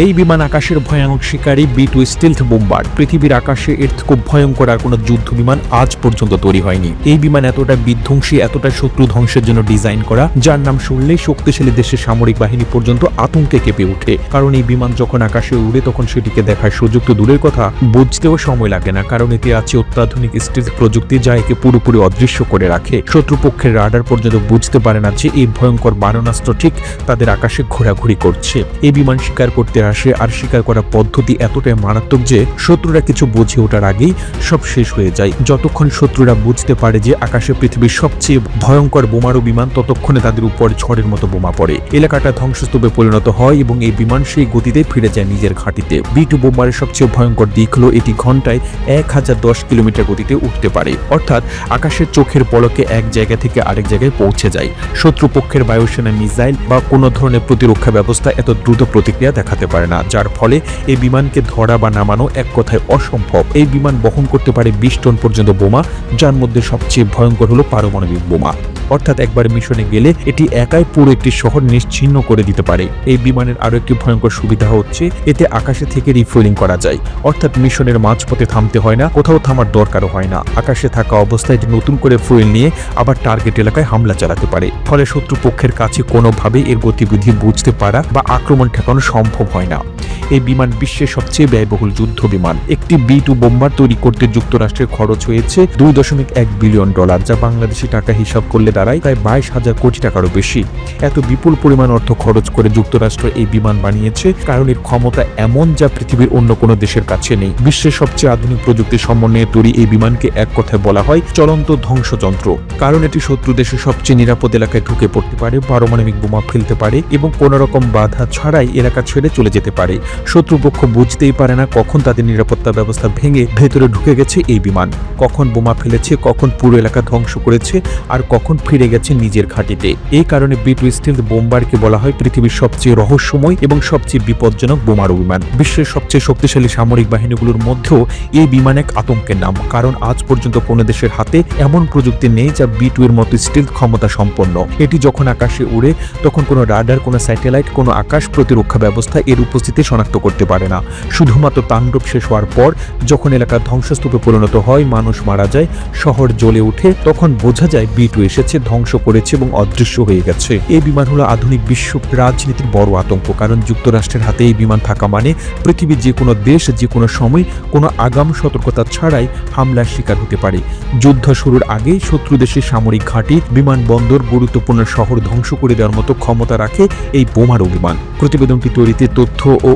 এই বিমান আকাশের ভয়ানক শিকারী বি টু স্টিলথ বোম্বার পৃথিবীর আকাশে এর খুব ভয়ঙ্কর আর কোনো যুদ্ধ বিমান আজ পর্যন্ত তৈরি হয়নি। এই বিমান এতটা বিধ্বংসী, এতটা শত্রু ধ্বংসের জন্য ডিজাইন করা, যার নাম শুনলেই শক্তিশালী দেশের সামরিক বাহিনী পর্যন্ত আতঙ্কে কেঁপে ওঠে। কারণ এই বিমান যখন আকাশে উড়ে তখন সেটিকে দেখার সুযোগ তো দূরের কথা, বুঝতেও সময় লাগে না, কারণ এতে আছে অত্যাধুনিক স্টিলথ প্রযুক্তি যা একে পুরোপুরি অদৃশ্য করে রাখে। শত্রুপক্ষের রাডার পর্যন্ত বুঝতে পারে না যে এই ভয়ঙ্কর বারণাস্ত্র ঠিক তাদের আকাশে ঘোরাঘুরি করছে। এই বিমান শিকার করতে আসে আর শিকার করার পদ্ধতি এতটাই মারাত্মক যে শত্রুরা কিছু বুঝে ওঠার আগেই সব শেষ হয়ে যায়। যতক্ষণ শত্রুরা বুঝতে পারে যে আকাশে পৃথিবীর সবচেয়ে ভয়ঙ্কর বোমারু বিমান, ততক্ষণে তাদের উপর ঝড়ের মতো বোমা পড়ে। এলাকাটা ধ্বংসস্তূপে পরিণত হয় এবং এই বিমান সেই গতিতে ফিরে যায় নিজের ঘাঁটিতে। বি টু বোম্বারের সবচেয়ে ভয়ঙ্কর দিক হলো এটি ঘন্টায় এক হাজার দশ কিলোমিটার গতিতে উঠতে পারে। অর্থাৎ আকাশের চোখের পলকে এক জায়গা থেকে আরেক জায়গায় পৌঁছে যায়। শত্রুপক্ষের বায়ুসেনা মিসাইল বা কোনো ধরনের প্রতিরক্ষা ব্যবস্থা এত দ্রুত প্রতিক্রিয়া দেখাতে পারে না, যার ফলে এই বিমানকে ধরা বা নামানো এক কথায় অসম্ভব। এই বিমান বহন করতে পারে বিশ টন পর্যন্ত বোমা, যার মধ্যে সবচেয়ে ভয়ঙ্কর হলো পারমাণবিক বোমা। অর্থাৎ একবার মিশনে গেলে এটি একাই পুরো একটি শহর নিশ্চিহ্ন করে দিতে পারে। এই বিমানের আরও একটি ভয়ঙ্কর সুবিধা হচ্ছে, এতে আকাশে থেকে রিফুয়েলিং করা যায়। অর্থাৎ মিশনের মাঝপথে থামতে হয় না, কোথাও থামার দরকারও হয় না। আকাশে থাকা অবস্থায় এটি নতুন করে ফুয়েল নিয়ে আবার টার্গেট এলাকায় হামলা চালাতে পারে। ফলে শত্রুপক্ষের কাছে কোনোভাবে এর গতিবিধি বুঝতে পারা বা আক্রমণ ঠেকানো সম্ভব হয় না। এই বিমান বিশ্বের সবচেয়ে ব্যয়বহুল যুদ্ধ বিমান। একটি বি টু বোম্বার তৈরি করতে যুক্তরাষ্ট্রের খরচ হয়েছে দুই দশমিক এক বিলিয়ন ডলার, যা বাংলাদেশি টাকা হিসাব করলে দাঁড়ায় প্রায় বাইশ হাজার কোটি টাকারও বেশি। এত বিপুল পরিমাণ অর্থ খরচ করে যুক্তরাষ্ট্র এই বিমান বানিয়েছে, কারণ এর ক্ষমতা এমন যা পৃথিবীর অন্য কোনো দেশের কাছে নেই। বিশ্বের সবচেয়ে আধুনিক প্রযুক্তির সমন্বয়ে তৈরি এই বিমানকে এক কথায় বলা হয় চলন্ত ধ্বংসযন্ত্র, কারণ এটি শত্রু দেশের সবচেয়ে নিরাপদ এলাকায় ঢুকে পড়তে পারে, পারমাণবিক বোমা ফেলতে পারে এবং কোনো রকম বাধা ছাড়াই এলাকা ছেড়ে চলে যেতে পারে। শত্রুপক্ষ বুঝতেই পারে না কখন তাদের নিরাপত্তা ব্যবস্থা ভেঙে ভেতরে ঢুকে গেছে এই বিমান, কখন বোমা ফেলেছে, কখন পুরো এলাকা ধ্বংস করেছে আর কখন ফিরে গেছে নিজের ঘাঁটিতে এই কারণে বি টু স্টিল বোম্বারকে বলা হয় পৃথিবীর সবচেয়ে রহস্যময় এবং সবচেয়ে বিপজ্জনক বোমারু বিমান বিশ্বের সবচেয়ে শক্তিশালী সামরিক বাহিনীগুলোর মধ্যেও এই বিমান এক আতঙ্কের নাম, কারণ আজ পর্যন্ত কোনো দেশের হাতে এমন প্রযুক্তি নেই যা বি টু এর মতো স্টিল ক্ষমতা সম্পন্ন। এটি যখন আকাশে উড়ে, তখন কোনো রাডার, কোনো স্যাটেলাইট, কোনো আকাশ প্রতিরক্ষা ব্যবস্থা এর উপস্থিতি শনাক্ত করতে পারে না। শুধুমাত্র তাণ্ডব শেষ হওয়ার পর যখন এলাকা ধ্বংসস্তূপে পরিণত হয়, মানুষ মারা যায়, শহর জ্বলে ওঠে, তখন বোঝা যায় বি টু এসেছে, ধ্বংস করেছে এবং অদৃশ্য হয়ে গেছে। এই বিমান হলো আধুনিক বিশ্ব রাজনীতির বড় আতঙ্ক, কারণ যুক্তরাষ্ট্রের হাতে এই বিমান থাকা মানে পৃথিবীর যে কোনো দেশ, যে কোনো সময় কোনো আগাম সতর্কতা ছাড়াই হামলার শিকার হতে পারে। যুদ্ধ শুরুর আগেই শত্রু দেশের সামরিক ঘাঁটি বিমানবন্দর গুরুত্বপূর্ণ শহর ধ্বংস করে দেওয়ার মতো ক্ষমতা রাখে এই বোমারু বিমান প্রতিবেদনটি তৈরিতে তথ্য ও